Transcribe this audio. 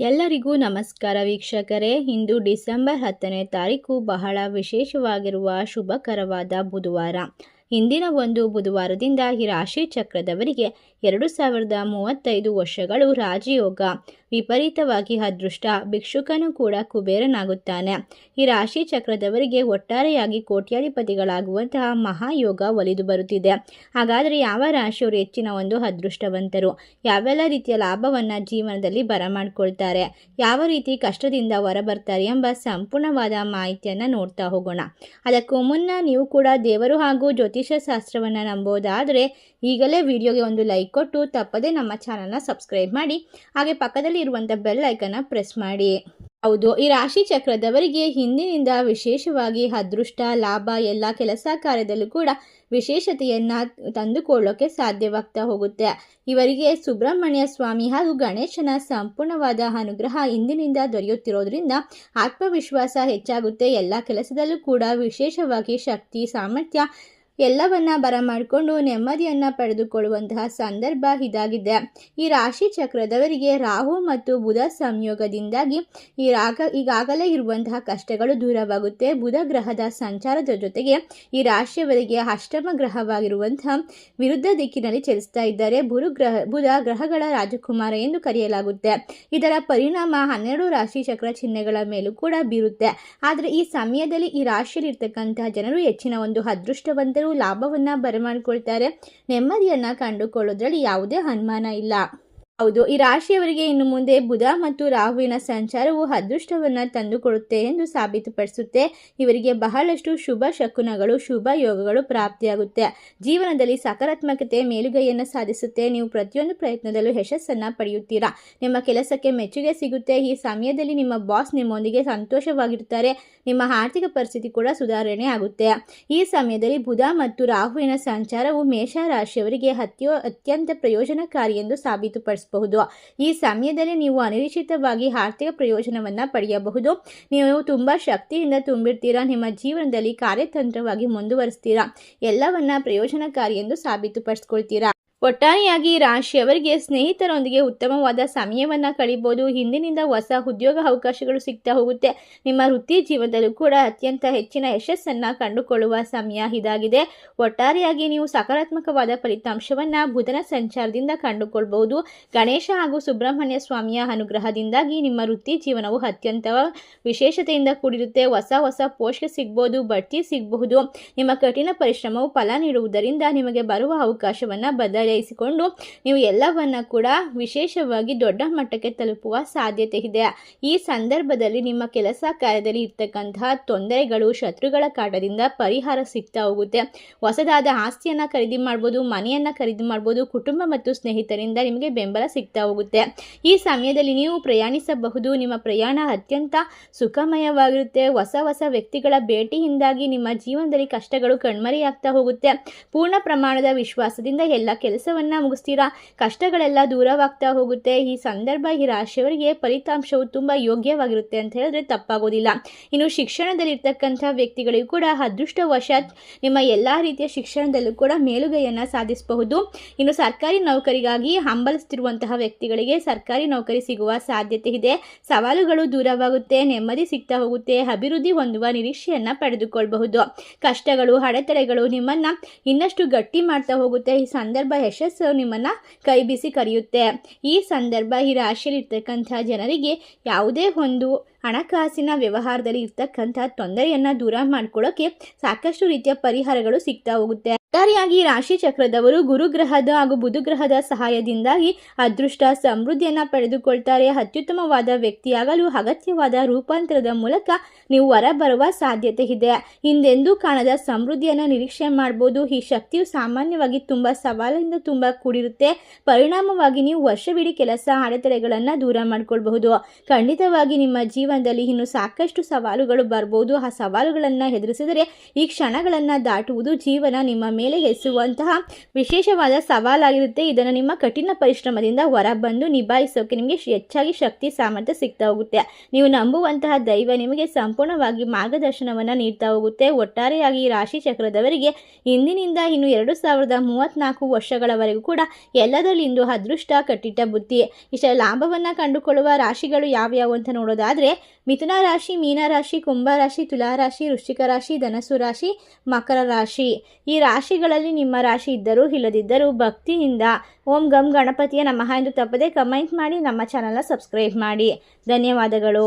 ಎಲ್ಲರಿಗೂ ನಮಸ್ಕಾರ ವೀಕ್ಷಕರೇ. ಇಂದು ಡಿಸೆಂಬರ್ ಹತ್ತನೇ ತಾರೀಕು ಬಹಳ ವಿಶೇಷವಾಗಿರುವ ಶುಭಕರವಾದ ಬುಧವಾರ. ಇಂದಿನ ಒಂದು ಬುಧವಾರದಿಂದ ಈ ರಾಶಿ ಚಕ್ರದವರಿಗೆ ಎರಡು ಸಾವಿರದ ಮೂವತ್ತೈದು ವರ್ಷಗಳು ರಾಜಯೋಗ. ವಿಪರೀತವಾಗಿ ಅದೃಷ್ಟ. ಭಿಕ್ಷುಕನು ಕೂಡ ಕುಬೇರನಾಗುತ್ತಾನೆ. ಈ ರಾಶಿ ಚಕ್ರದವರಿಗೆ ಒಟ್ಟಾರೆಯಾಗಿ ಕೋಟ್ಯಾಧಿಪತಿಗಳಾಗುವಂತಹ ಮಹಾಯೋಗ ಒಲಿದು ಬರುತ್ತಿದೆ. ಹಾಗಾದರೆ ಯಾವ ರಾಶಿಯವರು ಹೆಚ್ಚಿನ ಒಂದು ಅದೃಷ್ಟವಂತರು? ಯಾವೆಲ್ಲ ರೀತಿಯ ಲಾಭವನ್ನು ಜೀವನದಲ್ಲಿ ಬರಮಾಡ್ಕೊಳ್ತಾರೆ ಯಾವ ರೀತಿ ಕಷ್ಟದಿಂದ ಹೊರಬರ್ತಾರೆ ಎಂಬ ಸಂಪೂರ್ಣವಾದ ಮಾಹಿತಿಯನ್ನು ನೋಡ್ತಾ ಹೋಗೋಣ. ಅದಕ್ಕೂ ಮುನ್ನ ನೀವು ಕೂಡ ದೇವರು ಹಾಗೂ ಜ್ಯೋತಿಷ್ಯ ಶಾಸ್ತ್ರವನ್ನು ನಂಬೋದಾದರೆ ಈಗಲೇ ವಿಡಿಯೋಗೆ ಒಂದು ಲೈಕ್ ಕೊಟ್ಟು ತಪ್ಪದೇ ನಮ್ಮ ಚಾನಲ್ನ ಸಬ್ಸ್ಕ್ರೈಬ್ ಮಾಡಿ. ಹಾಗೆ ಪಕ್ಕದಲ್ಲಿ ಇರುವಂಥ ಬೆಲ್ ಐಕನ್ನ ಪ್ರೆಸ್ ಮಾಡಿ. ಹೌದು, ಈ ರಾಶಿ ಚಕ್ರದವರಿಗೆ ಹಿಂದಿನಿಂದ ವಿಶೇಷವಾಗಿ ಅದೃಷ್ಟ, ಲಾಭ, ಎಲ್ಲ ಕೆಲಸ ಕಾರ್ಯದಲ್ಲೂ ಕೂಡ ವಿಶೇಷತೆಯನ್ನು ತಂದುಕೊಳ್ಳೋಕೆ ಸಾಧ್ಯವಾಗ್ತಾ ಹೋಗುತ್ತೆ. ಇವರಿಗೆ ಸುಬ್ರಹ್ಮಣ್ಯ ಸ್ವಾಮಿ ಹಾಗೂ ಗಣೇಶನ ಸಂಪೂರ್ಣವಾದ ಅನುಗ್ರಹ ಇಂದಿನಿಂದ ದೊರೆಯುತ್ತಿರೋದ್ರಿಂದ ಆತ್ಮವಿಶ್ವಾಸ ಹೆಚ್ಚಾಗುತ್ತೆ. ಎಲ್ಲ ಕೆಲಸದಲ್ಲೂ ಕೂಡ ವಿಶೇಷವಾಗಿ ಶಕ್ತಿ, ಸಾಮರ್ಥ್ಯ ಎಲ್ಲವನ್ನ ಬರಮಾಡಿಕೊಂಡು ನೆಮ್ಮದಿಯನ್ನು ಪಡೆದುಕೊಳ್ಳುವಂತಹ ಸಂದರ್ಭ ಇದಾಗಿದೆ. ಈ ರಾಶಿ ಚಕ್ರದವರಿಗೆ ರಾಹು ಮತ್ತು ಬುಧ ಸಂಯೋಗದಿಂದಾಗಿ ಈ ರಾಗ ಈಗಾಗಲೇ ಇರುವಂತಹ ಕಷ್ಟಗಳು ದೂರವಾಗುತ್ತೆ. ಬುಧ ಗ್ರಹದ ಸಂಚಾರದ ಜೊತೆಗೆ ಈ ರಾಶಿಯವರಿಗೆ ಅಷ್ಟಮ ಗ್ರಹವಾಗಿರುವಂತಹ ವಿರುದ್ಧ ದಿಕ್ಕಿನಲ್ಲಿ ಚಲಿಸ್ತಾ ಇದ್ದಾರೆ. ಬುರು ಗ್ರಹ, ಬುಧ ಗ್ರಹಗಳ ರಾಜಕುಮಾರ ಎಂದು ಕರೆಯಲಾಗುತ್ತೆ. ಇದರ ಪರಿಣಾಮ ಹನ್ನೆರಡು ರಾಶಿ ಚಕ್ರ ಚಿಹ್ನೆಗಳ ಮೇಲೂ ಕೂಡ ಬೀರುತ್ತೆ. ಆದರೆ ಈ ಸಮಯದಲ್ಲಿ ಈ ರಾಶಿಯಲ್ಲಿರ್ತಕ್ಕಂತಹ ಜನರು ಹೆಚ್ಚಿನ ಒಂದು ಅದೃಷ್ಟವಂತರು ಲಾಭವನ್ನು ಬರಮಾಡಿಕೊಳ್ತಾರೆ. ನೆಮ್ಮದಿಯನ್ನು ಕಂಡುಕೊಳ್ಳೋದ್ರಲ್ಲಿ ಯಾವುದೇ ಅನುಮಾನ ಇಲ್ಲ. ಹೌದು, ಈ ರಾಶಿಯವರಿಗೆ ಇನ್ನು ಮುಂದೆ ಬುಧ ಮತ್ತು ರಾಹುವಿನ ಸಂಚಾರವು ಅದೃಷ್ಟವನ್ನು ತಂದುಕೊಡುತ್ತೆ ಎಂದು ಸಾಬೀತುಪಡಿಸುತ್ತೆ. ಇವರಿಗೆ ಬಹಳಷ್ಟು ಶುಭ ಶಕುನಗಳು, ಶುಭ ಯೋಗಗಳು ಪ್ರಾಪ್ತಿಯಾಗುತ್ತೆ. ಜೀವನದಲ್ಲಿ ಸಕಾರಾತ್ಮಕತೆ ಮೇಲುಗೈಯನ್ನು ಸಾಧಿಸುತ್ತೆ. ನೀವು ಪ್ರತಿಯೊಂದು ಪ್ರಯತ್ನದಲ್ಲೂ ಯಶಸ್ಸನ್ನು ಪಡೆಯುತ್ತೀರಾ? ನಿಮ್ಮ ಕೆಲಸಕ್ಕೆ ಮೆಚ್ಚುಗೆ ಸಿಗುತ್ತೆ. ಈ ಸಮಯದಲ್ಲಿ ನಿಮ್ಮ ಬಾಸ್ ನಿಮ್ಮೊಂದಿಗೆ ಸಂತೋಷವಾಗಿರ್ತಾರೆ. ನಿಮ್ಮ ಆರ್ಥಿಕ ಪರಿಸ್ಥಿತಿ ಕೂಡ ಸುಧಾರಣೆ ಆಗುತ್ತೆ. ಈ ಸಮಯದಲ್ಲಿ ಬುಧ ಮತ್ತು ರಾಹುವಿನ ಸಂಚಾರವು ಮೇಷ ರಾಶಿಯವರಿಗೆ ಅತ್ಯೋ, ಅತ್ಯಂತ ಪ್ರಯೋಜನಕಾರಿ ಎಂದು ಸಾಬೀತುಪಡಿಸುತ್ತೆ. ಈ ಸಮಯದಲ್ಲಿ ನೀವು ಅನಿರೀಕ್ಷಿತವಾಗಿ ಆರ್ಥಿಕ ಪ್ರಯೋಜನವನ್ನು ಪಡೆಯಬಹುದು. ನೀವು ತುಂಬ ಶಕ್ತಿಯಿಂದ ತುಂಬಿರ್ತೀರಾ? ನಿಮ್ಮ ಜೀವನದಲ್ಲಿ ಕಾರ್ಯತಂತ್ರವಾಗಿ ಮುಂದುವರಿಸ್ತೀರಾ? ಎಲ್ಲವನ್ನ ಪ್ರಯೋಜನಕಾರಿ ಎಂದು ಸಾಬೀತುಪಡಿಸ್ಕೊಳ್ತೀರಾ? ಒಟ್ಟಾರೆಯಾಗಿ ರಾಶಿಯವರಿಗೆ ಸ್ನೇಹಿತರೊಂದಿಗೆ ಉತ್ತಮವಾದ ಸಮಯವನ್ನು ಕಳಿಬೋದು. ಹಿಂದಿನಿಂದ ಹೊಸ ಉದ್ಯೋಗ ಅವಕಾಶಗಳು ಸಿಗ್ತಾ ಹೋಗುತ್ತೆ. ನಿಮ್ಮ ವೃತ್ತಿ ಜೀವನದಲ್ಲೂ ಕೂಡ ಅತ್ಯಂತ ಹೆಚ್ಚಿನ ಯಶಸ್ಸನ್ನು ಕಂಡುಕೊಳ್ಳುವ ಸಮಯ ಇದಾಗಿದೆ. ಒಟ್ಟಾರೆಯಾಗಿ ನೀವು ಸಕಾರಾತ್ಮಕವಾದ ಫಲಿತಾಂಶವನ್ನು ಬುಧನ ಸಂಚಾರದಿಂದ ಕಂಡುಕೊಳ್ಬಹುದು. ಗಣೇಶ ಹಾಗೂ ಸುಬ್ರಹ್ಮಣ್ಯ ಸ್ವಾಮಿಯ ಅನುಗ್ರಹದಿಂದಾಗಿ ನಿಮ್ಮ ವೃತ್ತಿ ಜೀವನವು ಅತ್ಯಂತ ವಿಶೇಷತೆಯಿಂದ ಕೂಡಿರುತ್ತೆ. ಹೊಸ ಹೊಸ ಪೋಷಕ ಸಿಗ್ಬೋದು, ಬಡ್ತಿ ಸಿಗಬಹುದು. ನಿಮ್ಮ ಕಠಿಣ ಪರಿಶ್ರಮವು ಫಲ ನೀಡುವುದರಿಂದ ನಿಮಗೆ ಬರುವ ಅವಕಾಶವನ್ನು ಬದಲಿ ಬದಲಾಯಿಸಿಕೊಂಡು ನೀವು ಎಲ್ಲವನ್ನ ಕೂಡ ವಿಶೇಷವಾಗಿ ದೊಡ್ಡ ಮಟ್ಟಕ್ಕೆ ತಲುಪುವ ಸಾಧ್ಯತೆ ಇದೆ. ಈ ಸಂದರ್ಭದಲ್ಲಿ ನಿಮ್ಮ ಕೆಲಸ ಕಾರ್ಯದಲ್ಲಿ ಇರ್ತಕ್ಕಂತಹ ತೊಂದರೆಗಳು ಶತ್ರುಗಳ ಕಾಟದಿಂದ ಪರಿಹಾರ ಸಿಗ್ತಾ ಹೋಗುತ್ತೆ. ಹೊಸದಾದ ಆಸ್ತಿಯನ್ನು ಖರೀದಿ ಮಾಡ್ಬೋದು, ಮನೆಯನ್ನ ಖರೀದಿ ಮಾಡ್ಬೋದು, ಕುಟುಂಬ ಮತ್ತು ಸ್ನೇಹಿತರಿಂದ ನಿಮಗೆ ಬೆಂಬಲ ಸಿಗ್ತಾ ಹೋಗುತ್ತೆ. ಈ ಸಮಯದಲ್ಲಿ ನೀವು ಪ್ರಯಾಣಿಸಬಹುದು. ನಿಮ್ಮ ಪ್ರಯಾಣ ಅತ್ಯಂತ ಸುಖಮಯವಾಗಿರುತ್ತೆ. ಹೊಸ ಹೊಸ ವ್ಯಕ್ತಿಗಳ ಭೇಟಿಯಿಂದಾಗಿ ನಿಮ್ಮ ಜೀವನದಲ್ಲಿ ಕಷ್ಟಗಳು ಕಣ್ಮರೆಯಾಗ್ತಾ ಹೋಗುತ್ತೆ. ಪೂರ್ಣ ಪ್ರಮಾಣದ ವಿಶ್ವಾಸದಿಂದ ಎಲ್ಲ ಕೆಲಸ ಕೆಲಸವನ್ನು ಮುಗಿಸ್ತೀರಾ? ಕಷ್ಟಗಳೆಲ್ಲ ದೂರವಾಗ್ತಾ ಹೋಗುತ್ತೆ. ಈ ಸಂದರ್ಭ, ಈ ರಾಶಿಯವರಿಗೆ ಫಲಿತಾಂಶವು ತುಂಬ ಯೋಗ್ಯವಾಗಿರುತ್ತೆ ಅಂತ ಹೇಳಿದ್ರೆ ತಪ್ಪಾಗೋದಿಲ್ಲ. ಇನ್ನು ಶಿಕ್ಷಣದಲ್ಲಿ ಇರ್ತಕ್ಕಂಥ ವ್ಯಕ್ತಿಗಳಿಗೂ ಕೂಡ ಅದೃಷ್ಟವಶಾತ್ ನಿಮ್ಮ ಎಲ್ಲ ರೀತಿಯ ಶಿಕ್ಷಣದಲ್ಲೂ ಕೂಡ ಮೇಲುಗೈಯನ್ನು ಸಾಧಿಸಬಹುದು. ಇನ್ನು ಸರ್ಕಾರಿ ನೌಕರಿಗಾಗಿ ಹಂಬಲಿಸ್ತಿರುವಂತಹ ವ್ಯಕ್ತಿಗಳಿಗೆ ಸರ್ಕಾರಿ ನೌಕರಿ ಸಿಗುವ ಸಾಧ್ಯತೆ ಇದೆ. ಸವಾಲುಗಳು ದೂರವಾಗುತ್ತೆ, ನೆಮ್ಮದಿ ಸಿಗ್ತಾ ಹೋಗುತ್ತೆ, ಅಭಿವೃದ್ಧಿ ಹೊಂದುವ ನಿರೀಕ್ಷೆಯನ್ನು ಪಡೆದುಕೊಳ್ಳಬಹುದು ಕಷ್ಟಗಳು, ಅಡೆತಡೆಗಳು ನಿಮ್ಮನ್ನು ಇನ್ನಷ್ಟು ಗಟ್ಟಿ ಮಾಡ್ತಾ ಹೋಗುತ್ತೆ. ಈ ಸಂದರ್ಭ ಯಶಸ್ಸು ನಿಮ್ಮನ್ನು ಕೈ ಬಿಸಿ ಕರೆಯುತ್ತೆ. ಈ ಸಂದರ್ಭ ಈ ರಾಶಿಯಲ್ಲಿರ್ತಕ್ಕಂಥ ಜನರಿಗೆ ಯಾವುದೇ ಒಂದು ಹಣಕಾಸಿನ ವ್ಯವಹಾರದಲ್ಲಿ ಇರ್ತಕ್ಕಂಥ ತೊಂದರೆಯನ್ನು ದೂರ ಮಾಡ್ಕೊಳ್ಳೋಕೆ ಸಾಕಷ್ಟು ರೀತಿಯ ಪರಿಹಾರಗಳು ಸಿಗ್ತಾ ಹೋಗುತ್ತೆ. ಒಟ್ಟಾರೆಯಾಗಿ ರಾಶಿ ಚಕ್ರದವರು ಗುರುಗ್ರಹದ ಹಾಗೂ ಬುಧಗ್ರಹದ ಸಹಾಯದಿಂದಾಗಿ ಅದೃಷ್ಟ ಸಮೃದ್ಧಿಯನ್ನು ಪಡೆದುಕೊಳ್ತಾರೆ. ಅತ್ಯುತ್ತಮವಾದ ವ್ಯಕ್ತಿಯಾಗಲು ಅಗತ್ಯವಾದ ರೂಪಾಂತರದ ಮೂಲಕ ನೀವು ಹೊರಬರುವ ಸಾಧ್ಯತೆ ಇದೆ. ಹಿಂದೆಂದೂ ಕಾಣದ ಸಮೃದ್ಧಿಯನ್ನು ನಿರೀಕ್ಷೆ ಮಾಡ್ಬೋದು. ಈ ಶಕ್ತಿಯು ಸಾಮಾನ್ಯವಾಗಿ ತುಂಬ ಸವಾಲಿಂದ ತುಂಬ ಕೂಡಿರುತ್ತೆ. ಪರಿಣಾಮವಾಗಿ ನೀವು ವರ್ಷವಿಡೀ ಕೆಲಸ, ಅಡೆತಡೆಗಳನ್ನು ದೂರ ಮಾಡಿಕೊಳ್ಬಹುದು. ಖಂಡಿತವಾಗಿ ನಿಮ್ಮ ಜೀವನದಲ್ಲಿ ಇನ್ನು ಸಾಕಷ್ಟು ಸವಾಲುಗಳು ಬರ್ಬೋದು. ಆ ಸವಾಲುಗಳನ್ನು ಎದುರಿಸಿದರೆ ಈ ಕ್ಷಣಗಳನ್ನು ದಾಟುವುದು ಜೀವನ ನಿಮ್ಮ ಮೇಲೆ ಎಸುವಂತಹ ವಿಶೇಷವಾದ ಸವಾಲಾಗಿರುತ್ತೆ. ಇದನ್ನು ನಿಮ್ಮ ಕಠಿಣ ಪರಿಶ್ರಮದಿಂದ ಹೊರಬಂದು ನಿಭಾಯಿಸೋಕೆ ನಿಮಗೆ ಹೆಚ್ಚಾಗಿ ಶಕ್ತಿ, ಸಾಮರ್ಥ್ಯ ಸಿಗ್ತಾ ಹೋಗುತ್ತೆ. ನೀವು ನಂಬುವಂತಹ ದೈವ ನಿಮಗೆ ಸಂಪೂರ್ಣವಾಗಿ ಮಾರ್ಗದರ್ಶನವನ್ನು ನೀಡ್ತಾ ಹೋಗುತ್ತೆ. ಒಟ್ಟಾರೆಯಾಗಿ ರಾಶಿ ಚಕ್ರದವರಿಗೆ ಇಂದಿನಿಂದ ಇನ್ನು ಎರಡು ಸಾವಿರದ ಮೂವತ್ತ್ನಾಲ್ಕು ವರ್ಷಗಳವರೆಗೂ ಕೂಡ ಎಲ್ಲದರಲ್ಲಿ ಇಂದು ಅದೃಷ್ಟ, ಕಟ್ಟಿಟ್ಟ ಬುದ್ಧಿ. ಇಷ್ಟ ಲಾಭವನ್ನು ಕಂಡುಕೊಳ್ಳುವ ರಾಶಿಗಳು ಯಾವ್ಯಾವು ಅಂತ ನೋಡೋದಾದರೆ, ಮಿಥುನ ರಾಶಿ, ಮೀನ ರಾಶಿ, ಕುಂಭ ರಾಶಿ, ತುಲಾ ರಾಶಿ, ವೃಶ್ಚಿಕ ರಾಶಿ ಧನಸು ರಾಶಿ, ಮಕರ ರಾಶಿ. ಈ ರಾಶಿಗಳಲ್ಲಿ ನಿಮ್ಮ ರಾಶಿ ಇದ್ದರೂ ಇಲ್ಲದಿದ್ದರೂ ಭಕ್ತಿಯಿಂದ ಓಂ ಗಂ ಗಣಪತಿಯ ನಮಃ ಎಂದು ತಪ್ಪದೆ ಕಮೆಂಟ್ ಮಾಡಿ ನಮ್ಮ ಚಾನಲ್ನ ಸಬ್ಸ್ಕ್ರೈಬ್ ಮಾಡಿ. ಧನ್ಯವಾದಗಳು.